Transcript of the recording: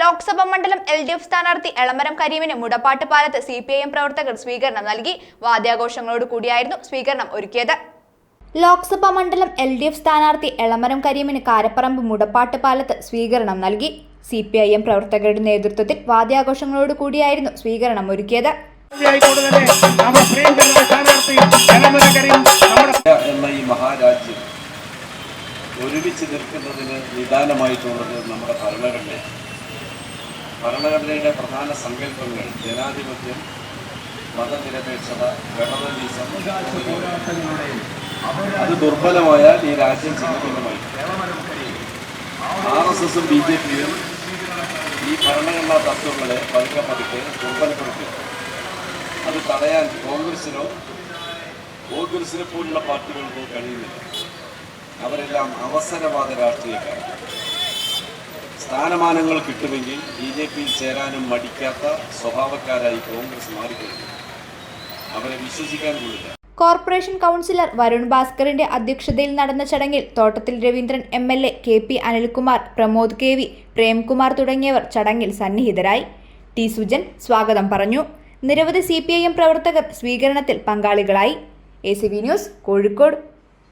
ലോക്സഭാ മണ്ഡലം L D F സ്ഥാനാർത്ഥി എളമരം കരീമിന് മുടപ്പാട്ട് പാലത്ത് സി പി ഐ എം പ്രവർത്തകർ സ്വീകരണം നൽകി. വാദ്യാഘോഷങ്ങളോട് കൂടിയായിരുന്നു സ്വീകരണം ഒരുക്കിയത്. ലോക്സഭാ മണ്ഡലം എൽ ഡി എഫ് സ്ഥാനാർത്ഥി എളമരം കരീമിന് കാരപ്പറമ്പ് മുടപ്പാട്ട് പാലത്ത് സ്വീകരണം നൽകി. സി പി ഐ എം പ്രവർത്തകരുടെ നേതൃത്വത്തിൽ വാദ്യാഘോഷങ്ങളോട് കൂടിയായിരുന്നു സ്വീകരണം ഒരുക്കിയത്. എന്ന ഈ മഹാരാജ്യം ഒരുമിച്ച് നിൽക്കുന്നതിന് നിദാനമായിട്ടുള്ളത് നമ്മുടെ ഭരണഘടന ഭരണഘടനയുടെ പ്രധാന സങ്കല്പങ്ങൾ ജനാധിപത്യം മതനിരപേക്ഷത ഫെഡറലിസം അത് ദുർബലമായാൽ ഈ രാജ്യം ചിഹ്നഭിന്നമായി ആർ എസ് എസും ബി ജെ പിയും ഈ ഭരണഘടനാ തത്വങ്ങളെ പതുക്കെ പതുക്കെ ദുർബലപ്പെടുത്തി അത് തടയാൻ കോൺഗ്രസിനോ കോൺഗ്രസിനെ പോലുള്ള പാർട്ടികൾക്കോ കഴിയുന്നില്ല. അവരെല്ലാം അവസരവാദ രാഷ്ട്രീയക്കാരാണ്. സ്ഥാനമാനങ്ങൾ കിട്ടുമെങ്കിൽ ബി ജെ പിയിൽ ചേരാനും മടിക്കാത്ത സ്വഭാവക്കാരായി കോൺഗ്രസ് മാറിക്കഴിഞ്ഞു. അവരെ വിശ്വസിക്കാൻ കൊള്ളില്ല കോർപ്പറേഷൻ കൗൺസിലർ വരുൺ ഭാസ്കറിന്റെ അധ്യക്ഷതയിൽ നടന്ന ചടങ്ങിൽ Thottathil Raveendran M L A K P Anilkumar Pramod K V Premkumar തുടങ്ങിയവർ ചടങ്ങിൽ സന്നിഹിതരായി. ടി സുജൻ സ്വാഗതം പറഞ്ഞു. നിരവധി സി പ്രവർത്തകർ സ്വീകരണത്തിൽ പങ്കാളികളായി. A news Kozhikode.